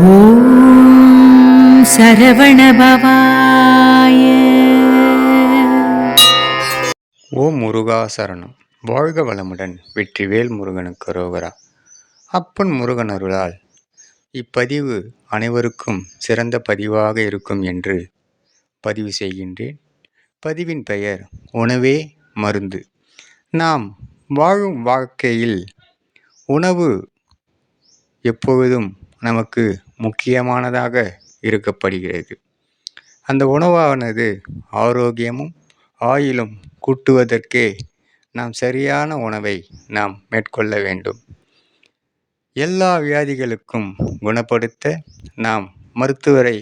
ஓம் சரவணபவாய ஓம் முருகா சரணம். வாழ்க வளமுடன் வெற்றிவேல் முருகனுக்கு ரோகரா அப்பன் முருகன் அருளால் இப்பதிவு அனைவருக்கும் சிறந்த பதிவாக இருக்கும் என்று பதிவு செய்கின்றேன். பதிவின் பெயர் உணவே மருந்து. நாம் வாழும் வாழ்க்கையில் உணவு எப்பொழுதும் நமக்கு முக்கியமானதாக இருக்கப்படுகிறது. அந்த உணவானது ஆரோக்கியமும் ஆயிலும் கூட்டுவதற்கே நாம் சரியான உணவை நாம் மேற்கொள்ள வேண்டும். எல்லா வியாதிகளுக்கும் குணப்படுத்த நாம் மருத்துவரை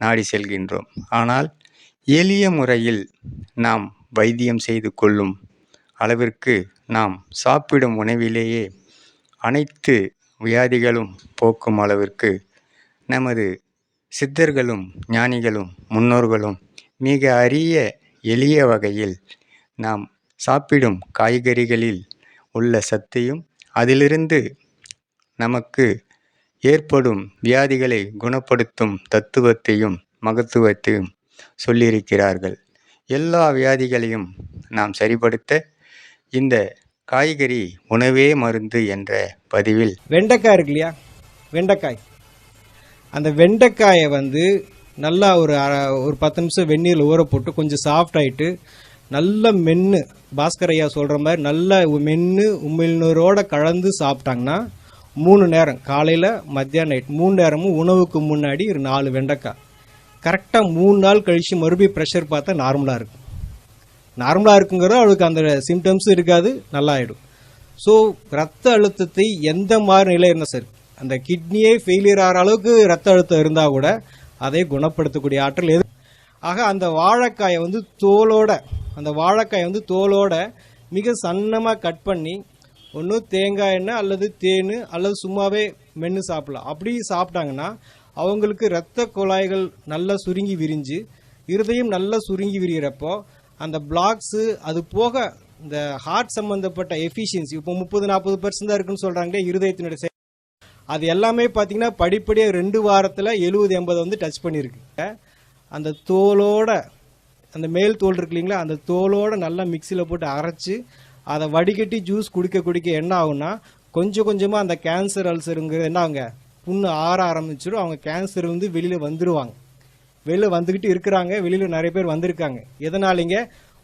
நாடி செல்கின்றோம். ஆனால் எளிய முறையில் நாம் வைத்தியம் செய்து கொள்ளும் அளவிற்கு நாம் சாப்பிடும் உணவிலேயே அனைத்து வியாதிகளும் போக்கும் அளவிற்கு நமது சித்தர்களும் ஞானிகளும் முன்னோர்களும் மிக அரிய எளிய வகையில் நாம் சாப்பிடும் காய்கறிகளில் உள்ள சத்தையும் அதிலிருந்து நமக்கு ஏற்படும் வியாதிகளை குணப்படுத்தும் தத்துவத்தையும் மகத்துவத்தையும் சொல்லியிருக்கிறார்கள். எல்லா வியாதிகளையும் நாம் சரிப்படுத்த இந்த காய்கறி உணவே மருந்து என்ற பதிவில் வெண்டைக்காய் இருக்கு இல்லையா? வெண்டைக்காய். அந்த வெண்டைக்காயை வந்து நல்லா ஒரு ஒரு பத்து நிமிஷம் வெந்நீரில் ஊற போட்டு கொஞ்சம் சாஃப்ட் ஆகிட்டு நல்ல மென்று பாஸ்கர் ஐயா சொல்கிற மாதிரி நல்ல மென்று உமிழ்நீரோட கலந்து சாப்பிட்டாங்கன்னா மூணு நேரம் காலையில் மத்தியானம் நைட் மூணு நேரமும் உணவுக்கு முன்னாடி ஒரு நாலு வெண்டைக்காய். கரெக்டாக மூணு நாள் கழித்து மறுபடியும் ப்ரெஷர் பார்த்தா நார்மலாக இருக்கும். நார்மலாக இருக்குங்கிறது அவளுக்கு அந்த சிம்டம்ஸும் இருக்காது நல்லா ஆகிடும் ஸோ ரத்த அழுத்தத்தை எந்த மாதிரி நிலை இருந்தால் சரி அந்த கிட்னியே ஃபெயிலியர் ஆகிற அளவுக்கு ரத்த அழுத்தம் இருந்தால் கூட அதை குணப்படுத்தக்கூடிய ஆற்றல் எது? ஆக அந்த வாழைக்காயை வந்து தோலோட அந்த வாழைக்காயை வந்து தோலோட மிக சன்னமாக கட் பண்ணி ஒன்று தேங்காய் எண்ணெய் அல்லது தேன் அல்லது சும்மாவே மென்று சாப்பிடலாம். அப்படி சாப்பிட்டாங்கன்னா அவங்களுக்கு இரத்த குழாய்கள் நல்லா சுருங்கி விரிஞ்சு இருதயம் நல்லா சுருங்கி விரிகிறப்போ அந்த பிளாக்ஸு அது போக இந்த ஹார்ட் சம்மந்தப்பட்ட எஃபிஷியன்சி இப்போ முப்பது நாற்பது பர்சன்ட் தான் இருக்குன்னு சொல்கிறாங்களே இருதயத்தினுடைய அது எல்லாமே பார்த்தீங்கன்னா படிப்படியாக ரெண்டு வாரத்தில் எழுபது எண்பது வந்து டச் பண்ணியிருக்கு. அந்த தோலோட அந்த மேல் தோல் இருக்கு இல்லைங்களா அந்த தோலோட நல்லா மிக்சியில் போட்டு அரைச்சி அதை வடிகட்டி ஜூஸ் குடிக்க குடிக்க என்ன ஆகும்னா கொஞ்சம் கொஞ்சமாக அந்த கேன்சர் அல்சருங்கிறது என்ன ஆகுங்க புண்ணு ஆற ஆரம்பிச்சிடும். அவங்க கேன்சர் வந்து வெளியில் வந்துடுவாங்க வெளியில் வந்துக்கிட்டு இருக்கிறாங்க. வெளியில் நிறைய பேர் வந்திருக்காங்க. எதனாலிங்க?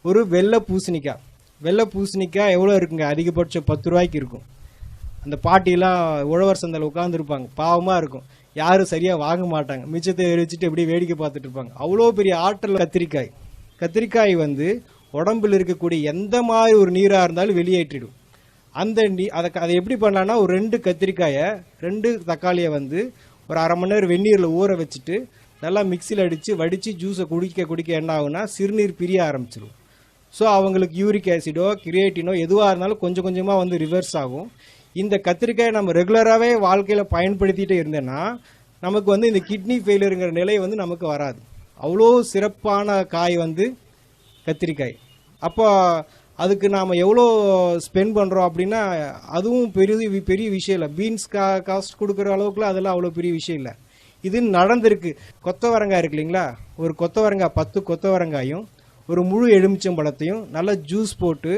ஒரு வெள்ளை பூசணிக்காய். வெள்ளை பூசணிக்காய் எவ்வளோ இருக்குங்க? அதிகபட்சம் பத்து ரூபாய்க்கு இருக்கும். அந்த பாட்டிலாம் உழவர் சந்தையில் உட்காந்துருப்பாங்க பாவமாக இருக்கும். யாரும் சரியாக வாங்க மாட்டாங்க. மிச்சத்தை எரிச்சிட்டு அப்படியே வேடிக்கை பார்த்துட்டு இருப்பாங்க. அவ்வளோ பெரிய ஆற்றல் கத்திரிக்காய். கத்திரிக்காய் வந்து உடம்பில் இருக்கக்கூடிய எந்த மாதிரி ஒரு நீராக இருந்தாலும் வெளியேற்றிடும். அந்த நீ அதை அதை எப்படி பண்ணலான்னா ஒரு ரெண்டு கத்திரிக்காயை ரெண்டு தக்காளியை வந்து ஒரு அரை மணி நேரம் வெந்நீரில் ஊற வச்சுட்டு நல்லா மிக்சியில் அடித்து வடித்து ஜூஸை குடிக்க குடிக்க என்ன ஆகுனா சிறுநீர் பிரிய ஆரம்பிச்சிடும் ஸோ அவங்களுக்கு யூரிக் ஆசிடோ கிரியேட்டினோ எதுவாக இருந்தாலும் கொஞ்சம் கொஞ்சமாக வந்து ரிவர்ஸ் ஆகும். இந்த கத்திரிக்காயை நம்ம ரெகுலராகவே வாழ்க்கையில் பயன்படுத்திகிட்டே இருந்தேன்னா நமக்கு வந்து இந்த கிட்னி ஃபெயிலியருங்கிற நிலை வந்து நமக்கு வராது. அவ்வளோ சிறப்பான காய் வந்து கத்திரிக்காய். அப்போ அதுக்கு நாம் எவ்வளோ ஸ்பெண்ட் பண்ணுறோம் அப்படின்னா அதுவும் பெரிய பெரிய விஷயம் இல்லை. பீன்ஸ் கா காஸ்ட் கொடுக்குற அளவுக்குலாம் அதெல்லாம் அவ்வளோ பெரிய விஷயம் இல்லை. இது நடந்திருக்கு. கொத்தவரங்காய் இருக்கு இல்லைங்களா? ஒரு கொத்தவரங்காய் பத்து கொத்தவரங்காயும் ஒரு முழு எலுமிச்சம்பழத்தையும் நல்லா ஜூஸ் போட்டு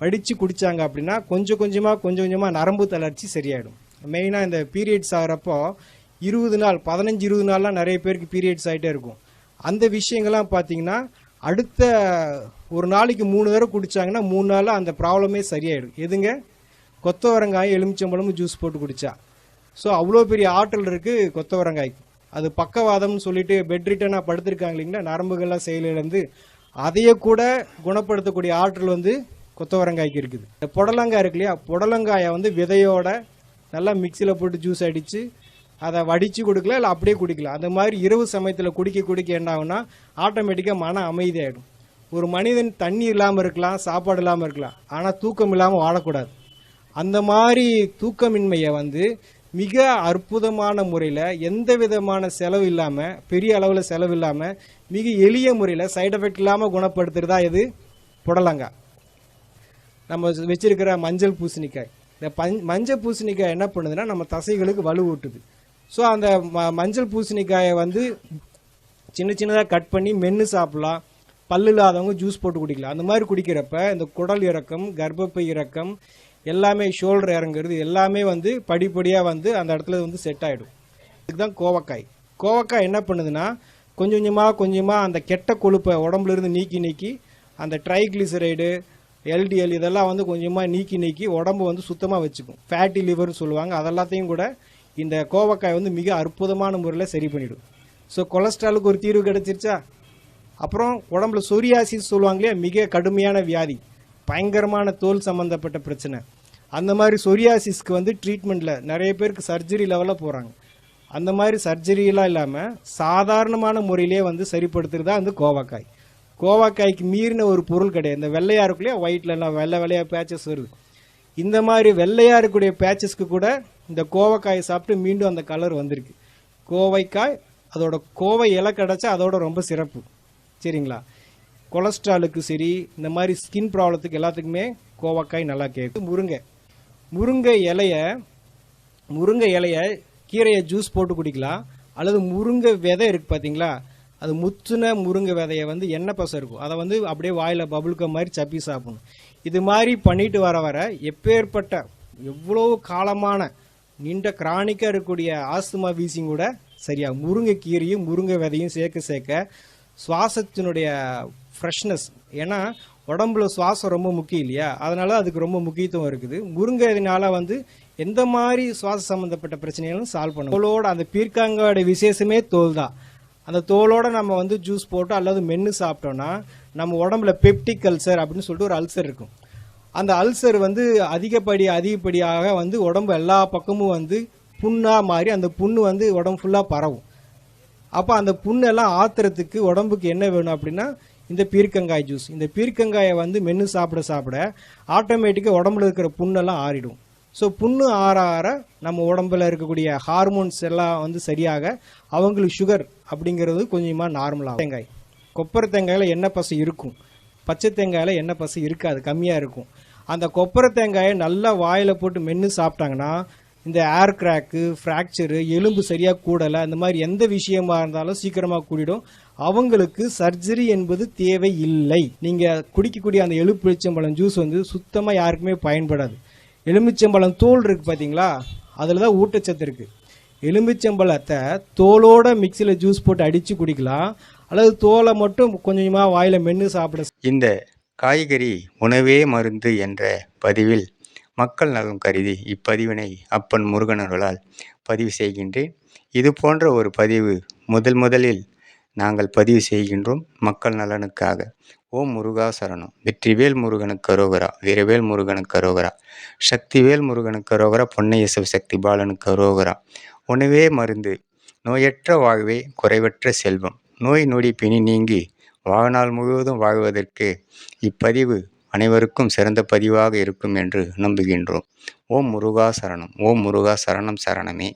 வடித்து குடித்தாங்க அப்படின்னா கொஞ்சம் கொஞ்சமாக கொஞ்சம் கொஞ்சமாக நரம்பு தளர்ச்சி சரியாயிடும். மெயினாக இந்த பீரியட்ஸ் ஆகிறப்போ இருபது நாள் பதினஞ்சு இருபது நாள்லாம் நிறைய பேருக்கு பீரியட்ஸ் ஆகிட்டே இருக்கும். அந்த விஷயங்கள்லாம் பார்த்தீங்கன்னா அடுத்த ஒரு நாளைக்கு மூணு தடவை குடித்தாங்கன்னா மூணு நாளில் அந்த ப்ராப்ளமே சரியாயிடும். எதுங்க? கொத்தவரங்காய் எலுமிச்சம்பழமும் ஜூஸ் போட்டு குடித்தா ஸோ அவ்வளோ பெரிய ஆற்றல் இருக்குது கொத்தவரங்காய்க்கு. அது பக்கவாதம்னு சொல்லிட்டு பெட் ரிட்டனாக படுத்திருக்காங்க இல்லைங்களா? நரம்புகள்லாம் செயலிழந்து அதையே கூட குணப்படுத்தக்கூடிய ஆற்றல் வந்து கொத்தவரங்காய்க்கு இருக்குது. இந்த புடலங்காய் இருக்கு இல்லையா? புடலங்காயை வந்து விதையோட நல்லா மிக்சியில் போட்டு ஜூஸ் அடித்து அதை வடித்து கொடுக்கலாம் இல்லை அப்படியே குடிக்கலாம். அந்த மாதிரி இரவு சமயத்தில் குடிக்க குடிக்க என்ன ஆகுனா ஆட்டோமேட்டிக்காக மன அமைதியாகிடும் ஒரு மனிதன் தண்ணி இல்லாமல் இருக்கலாம் சாப்பாடு இல்லாமல் இருக்கலாம் ஆனால் தூக்கம் இல்லாமல் வாழக்கூடாது. அந்த மாதிரி தூக்கமின்மையை வந்து மிக அற்புதமான முறையில் எந்த விதமான செலவு இல்லாமல் பெரிய அளவில் செலவு இல்லாமல் மிக எளிய முறையில் சைடு எஃபெக்ட் இல்லாமல் குணப்படுத்துகிறதா இது புடலங்காய். நம்ம வச்சிருக்கிற மஞ்சள் பூசணிக்காய். இந்த பஞ் மஞ்சள் பூசணிக்காய் என்ன பண்ணுதுன்னா நம்ம தசைகளுக்கு வலுவூட்டுது ஸோ அந்த ம மஞ்சள் பூசணிக்காயை வந்து சின்ன சின்னதாக கட் பண்ணி மென்று சாப்பிட்லாம். பல்லு இல்லாதவங்க ஜூஸ் போட்டு குடிக்கலாம். அந்த மாதிரி குடிக்கிறப்ப இந்த குடல் இறக்கம் கர்ப்பப்பை இறக்கம் எல்லாமே ஷோல்டர் இறங்குறது எல்லாமே வந்து படிப்படியாக வந்து அந்த இடத்துல வந்து செட் ஆகிடும் இதுதான் கோவக்காய். கோவக்காய் என்ன பண்ணுதுன்னா கொஞ்சம் கொஞ்சமாக கொஞ்சமாக அந்த கெட்ட கொழுப்பை உடம்புல இருந்து நீக்கி நீக்கி அந்த ட்ரைக்ளிசரைடு எல்டிஎல் இதெல்லாம் வந்து கொஞ்சமாக நீக்கி நீக்கி உடம்பு வந்து சுத்தமாக வச்சுக்கும். ஃபேட்டி லிவர்னு சொல்லுவாங்க. அதெல்லாத்தையும் கூட இந்த கோவக்காய் வந்து மிக அற்புதமான முறையில் சரி பண்ணிவிடும் ஸோ கொலஸ்ட்ராலுக்கு ஒரு தீர்வு கிடச்சிருச்சா? அப்புறம் உடம்புல சொரியாசிஸ் சொல்லுவாங்க இல்லையா மிக கடுமையான வியாதி. பயங்கரமான தோல் சம்மந்தப்பட்ட பிரச்சனை. அந்த மாதிரி சொரியாசிஸ்க்கு வந்து ட்ரீட்மெண்ட்டில் நிறைய பேருக்கு சர்ஜரி லெவலில் போகிறாங்க அந்த மாதிரி சர்ஜரியெல்லாம் இல்லாமல் சாதாரணமான முறையிலே வந்து சரிப்படுத்துறது தான் வந்து கோவக்காய். கோவாக்காய்க்கு மீறின ஒரு பொருள் கிடையாது. இந்த வெள்ளையாக இருக்குள்ளே ஒயிட்ல எல்லாம் வெள்ளை வெள்ளையாக பேச்சஸ் வருது. இந்த மாதிரி வெள்ளையாக இருக்கக்கூடிய பேச்சஸ்க்கு கூட இந்த கோவக்காயை சாப்பிட்டு மீண்டும் அந்த கலர் வந்திருக்கு. கோவைக்காய் அதோட கோவை இலை கிடச்சா அதோட ரொம்ப சிறப்பு. சரிங்களா? கொலஸ்ட்ராலுக்கு சரி இந்த மாதிரி ஸ்கின் ப்ராப்ளத்துக்கு எல்லாத்துக்குமே கோவக்காய் நல்லா கேட்கும். முருங்கை. முருங்கை இலைய முருங்கை இலைய கீரையை ஜூஸ் போட்டு குடிக்கலாம். அல்லது முருங்கை விதை இருக்குது பார்த்தீங்களா அது முத்துன முருங்கை விதையை வந்து எண்ணெய் பசை இருக்கும். அதை வந்து அப்படியே வாயில் பபுளுக்க மாதிரி சப்பி சாப்பிடணும். இது மாதிரி பண்ணிட்டு வர வர எப்பேற்பட்ட எவ்வளோ காலமான நீண்ட கிரானிக்காக இருக்கக்கூடிய ஆஸ்துமா வீசியும் கூட சரியா முருங்கை கீரையும் முருங்கை விதையும் சேர்க்க சேர்க்க சுவாசத்தினுடைய ஃப்ரெஷ்னஸ் ஏன்னா உடம்புல சுவாசம் ரொம்ப முக்கியம் இல்லையா? அதனால அதுக்கு ரொம்ப முக்கியத்துவம் இருக்குது. முருங்கை இதனால வந்து எந்த மாதிரி சுவாச சம்மந்தப்பட்ட பிரச்சனைகளும் சால்வ் பண்ணும் தோலோட அந்த பீர்க்காங்கோட விசேஷமே தோல் தான். அந்த தோலோட நம்ம வந்து ஜூஸ் போட்டு அல்லது மென்று சாப்பிட்டோம்னா நம்ம உடம்புல பெப்டிக் அல்சர் அப்படின்னு சொல்லிட்டு ஒரு அல்சர் இருக்கும். அந்த அல்சர் வந்து அதிகப்படி அதிகப்படியாக வந்து உடம்பு எல்லா பக்கமும் வந்து புண்ணாக மாறி அந்த புண்ணு வந்து உடம்பு ஃபுல்லாக பரவும். அப்போ அந்த புண்ணெல்லாம் ஆத்துறதுக்கு உடம்புக்கு என்ன வேணும் அப்படின்னா இந்த பீர்க்கங்காய் ஜூஸ் இந்த பீர்க்கங்காயை வந்து மென்று சாப்பிட சாப்பிட ஆட்டோமேட்டிக்காக உடம்புல இருக்கிற புண்ணெல்லாம் ஆறிடும். ஸோ புண்ணு ஆற ஆற நம்ம உடம்புல இருக்கக்கூடிய ஹார்மோன்ஸ் எல்லாம் வந்து சரியாக அவங்களுக்கு சுகர் அப்படிங்கிறது கொஞ்சமாக நார்மலாகும் தேங்காய். கொப்பரை தேங்காயில் எண்ணெய் பசு இருக்கும். பச்சை தேங்காயில் எண்ணெய் பசு இருக்காது கம்மியாக இருக்கும். அந்த கொப்பரை தேங்காயை நல்லா வாயில் போட்டு மென்று சாப்பிட்டாங்கன்னா இந்த ஏர் கிராக்கு ஃப்ராக்சரு எலும்பு சரியாக கூடலை அந்த மாதிரி எந்த விஷயமா இருந்தாலும் சீக்கிரமாக கூடிடும். அவங்களுக்கு சர்ஜரி என்பது தேவை இல்லை நீங்கள் குடிக்கக்கூடிய அந்த எலுமிச்சம்பழம் ஜூஸ் வந்து சுத்தமாக யாருக்குமே பயன்படாது. எலுமிச்சம்பழம் தோல் இருக்கு பார்த்தீங்களா அதில் தான் ஊட்டச்சத்து இருக்குது எலுமிச்சம்பழத்தை தோலோட மிக்சியில் ஜூஸ் போட்டு அடித்து குடிக்கலாம். அல்லது தோலை மட்டும் கொஞ்சமாக வாயில் மென்று சாப்பிட இந்த காய்கறி உணவே மருந்து என்ற பதிவில் மக்கள் நலம் கருதி இப்பதிவினை அப்பன் முருகனர்களால் பதிவு செய்கின்றேன். இது போன்ற ஒரு பதிவு முதல் முதலில் நாங்கள் பதிவு செய்கின்றோம் மக்கள் நலனுக்காக. ஓம் முருகா சரணம். வெற்றிவேல் முருகனுக்கு அரோகரா வீரவேல் முருகனுக்கு அரோகரா சக்திவேல் முருகனுக்கு அரோகரா பொன்னையசவ சக்தி பாலனுக்கு அரோகரா உணவே மருந்து நோயற்ற வாழ்வே குறைவற்ற செல்வம். நோய் நொடி பிணி நீங்கி வாழ்நாள் முழுவதும் வாழ்வதற்கு இப்பதிவு அனைவருக்கும் சிறந்த பதிவாக இருக்கும் என்று நம்புகின்றோம். ஓம் முருகா சரணம். ஓம் முருகா சரணம் சரணமே.